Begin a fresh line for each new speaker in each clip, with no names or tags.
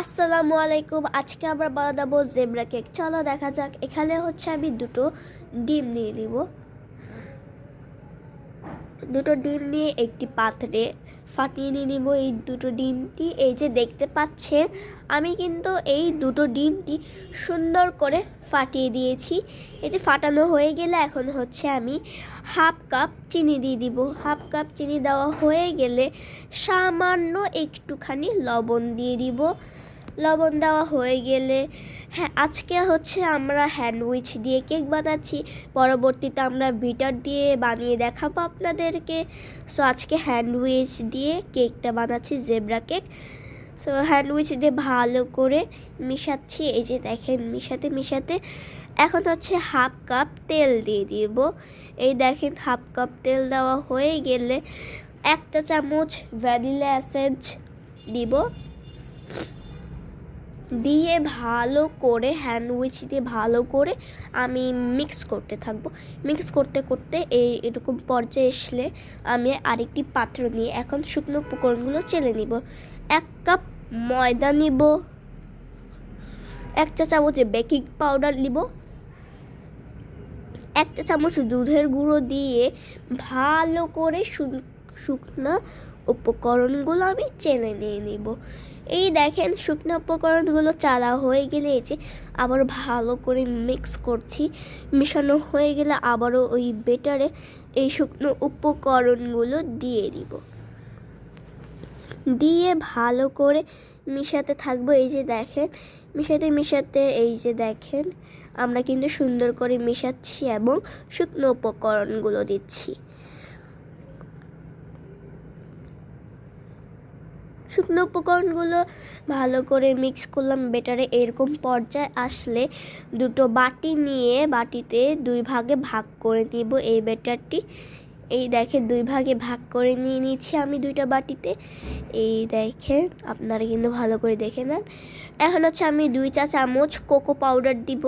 আসসালামু আলাইকুম, আজকে আমরা বানাবো জেব্রা কেক। চলো দেখা যাক, এখানে হচ্ছে আমি দুটো ডিম নিয়ে নিব। দুটো ডিম নিয়ে একটি পাত্রে ফাটিয়ে নিয়ে নিব এই দুটো ডিমটি। এই যে দেখতে পাচ্ছেন, আমি কিন্তু এই দুটো ডিমটি সুন্দর করে ফাটিয়ে দিয়েছি। এই যে ফাটানো হয়ে গেলে এখন হচ্ছে আমি হাফ কাপ চিনি দিয়ে দিব। হাফ কাপ চিনি দেওয়া হয়ে গেলে সামান্য একটুখানি লবণ দিয়ে দিব। লবণ দেওয়া হয়ে গেলে হ্যাঁ আজকে হচ্ছে আমরা হ্যান্ডউইচ দিয়ে কেক বানাচ্ছি। পরবর্তীতে আমরা বিটার দিয়ে বানিয়ে দেখাবো আপনাদেরকে। সো আজকে হ্যান্ডউইচ দিয়ে কেকটা বানাচ্ছি, জেব্রা কেক। সো হ্যান্ডউইচ দিয়ে ভালো করে মিশাচ্ছি। এই যে দেখেন, মিশাতে মিশাতে এখন হচ্ছে হাফ কাপ তেল দিয়ে দিব। এই দেখেন, হাফ কাপ তেল দেওয়া হয়ে গেলে একটা চামচ ভ্যানিলা অ্যাসেন্স দিব। দিয়ে ভালো করে হ্যান্ডউইচ দিয়ে ভালো করে আমি মিক্স করতে থাকব। মিক্স করতে করতে এই এরকম পর্যায়ে আসলে আমি আরেকটি পাত্র নিয়ে এখন শুকনো উপকরণগুলো চেলে নিব। এক কাপ ময়দা নিব। এক চা চামচ বেকিং পাউডার নিব। একটা চামচ দুধের গুঁড়ো দিয়ে ভালো করে শুকনো উপকরণগুলো আমি চেলে নিয়ে নিব। এই দেখেন, শুকনো উপকরণগুলো চালা হয়ে গেলে এই যে আবার ভালো করে মিক্স করছি। মেশানো হয়ে গেলে আবারও ওই বেটারে এই শুকনো উপকরণগুলো দিয়ে দিব। দিয়ে ভালো করে মিশাতে থাকব। এই যে দেখেন, মিশাতে মিশাতে এই যে দেখেন, আমরা কিন্তু সুন্দর করে মিশাচ্ছি এবং শুকনো উপকরণগুলো দিচ্ছি। শুকনো উপকরণগুলো ভালো করে মিক্স করলাম বেটারে এরকম পর্যায়ে আসলে দুটো বাটি নিয়ে বাটিতে দুই ভাগে ভাগ করে নিব এই বেটারটি এই দেখে দুই ভাগে ভাগ করে নিয়ে নিচ্ছি আমি দুইটা বাটিতে। এই দেখে আপনারা কিন্তু ভালো করে দেখে নেন। এখন হচ্ছে আমি দুই চা চামচ কোকো পাউডার দিব।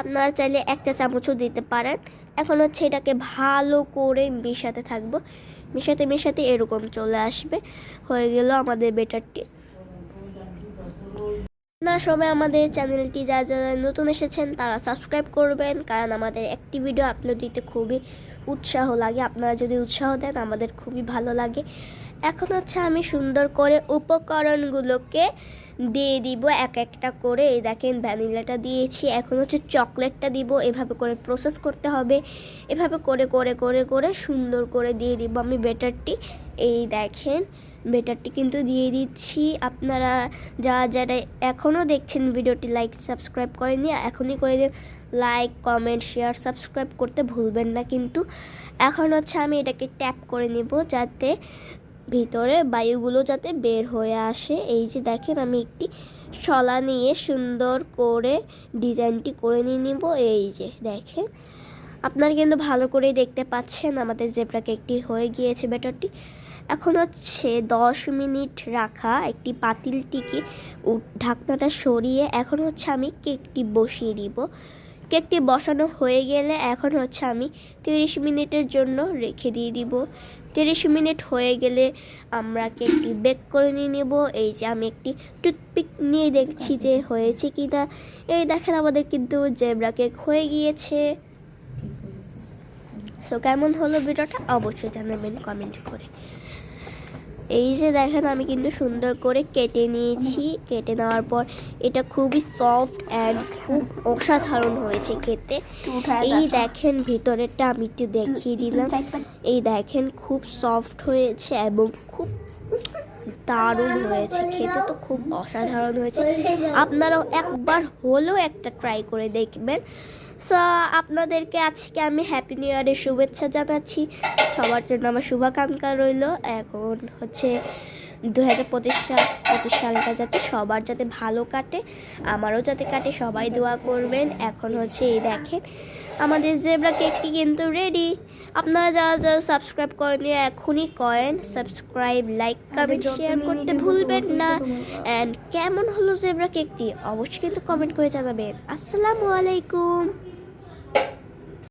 আপনারা চাইলে একটা চামচও দিতে পারেন। এখন হচ্ছে এটাকে ভালো করে মেশাতে থাকব। মেশাতে মেশাতে এরকম চলে আসবে, হয়ে গেল আমাদের বেটারটি না সবাই আমাদের চ্যানেলটি যা যারা নতুন এসেছেন, তারা সাবস্ক্রাইব করবেন, কারণ আমাদের একটি ভিডিও আপলোড দিতে খুবই উৎসাহ লাগে। আপনারা যদি উৎসাহ দেন, আমাদের খুবই ভালো লাগে। এখন হচ্ছে আমি সুন্দর করে উপকরণগুলোকে দিয়ে দিব এক একটা করে। এই দেখেন, ভ্যানিলাটা দিয়েছি। এখন হচ্ছে চকলেটটা দিব। এভাবে করে প্রসেস করতে হবে। এভাবে করে করে করে করে সুন্দর করে দিয়ে দিব আমি বেটারটি এই দেখেন বেটারটি কিন্তু দিয়ে দিচ্ছি। আপনারা যা, যারা এখনও দেখছেন ভিডিওটি লাইক সাবস্ক্রাইব করেনি এখনই করে দিন। লাইক কমেন্ট শেয়ার সাবস্ক্রাইব করতে ভুলবেন না কিন্তু। এখন হচ্ছে আমি এটাকে ট্যাপ করে নেব যাতে ভিতরে বায়ুগুলো যাতে বের হয়ে আসে। এই যে দেখেন, আমি একটি শলা নিয়ে সুন্দর করে ডিজাইনটি করে নিয়ে নিব। এই যে দেখেন, আপনারা কিন্তু ভালো করেই দেখতে পাচ্ছেন আমাদের জেব্রা কেকটি হয়ে গিয়েছে ব্যাটারটি। এখন হচ্ছে দশ মিনিট রাখা একটি পাতিলটিকে ঢাকনাটা সরিয়ে এখন হচ্ছে আমি কেকটি বসিয়ে দিব। কেকটি বসানো হয়ে গেলে এখন হচ্ছে আমি তিরিশ মিনিটের জন্য রেখে দিয়ে দিব। তিরিশ মিনিট হয়ে গেলে আমরা কেকটি বেক করে নিয়ে নেব। এই যে আমি একটি টুথপিক নিয়ে দেখছি যে হয়েছে কি না এই দেখেন আমাদের কিন্তু জেব্রা কেক হয়ে গিয়েছে। সো কেমন হলো ভিডিওটা? অবশ্যই জানাবেন, কমেন্ট করে। এই যে দেখেন আমি কিন্তু সুন্দর করে কেটে নিয়েছি। কেটে নেওয়ার পর এটা খুবই সফট অ্যান্ড খুব অসাধারণ হয়েছে খেতে। এই দেখেন ভিতরেরটা আমি একটু দেখিয়ে দিলাম। এই দেখেন খুব সফট হয়েছে এবং খুব দারুণ হয়েছে খেতে তো খুব অসাধারণ হয়েছে। আপনারাও একবার হলেও একটা ট্রাই করে দেখবেন। সো আপনাদেরকে আজকে আমি হ্যাপি নিউ ইয়ারের শুভেচ্ছা জানাচ্ছি। সবার জন্য আমার শুভাকাঙ্ক্ষা রইল। এখন হচ্ছে দু হাজার পঁচিশ সাল পঁচিশ সালটা যাতে সবার যাতে ভালো কাটে আমারও যাতে কাটে সবাই দোয়া করবেন। এখন হচ্ছে এই দেখেন আমাদের জেব্রা কেকটি কিন্তু রেডি আপনারা যারা যারা সাবস্ক্রাইব করেনি এখনই করেন। সাবস্ক্রাইব লাইক কমেন্ট শেয়ার করতে ভুলবেন না। অ্যান্ড কেমন হলো জেব্রা কেকটি? অবশ্যই কিন্তু কমেন্ট করে জানাবেন। আসসালামু আলাইকুম।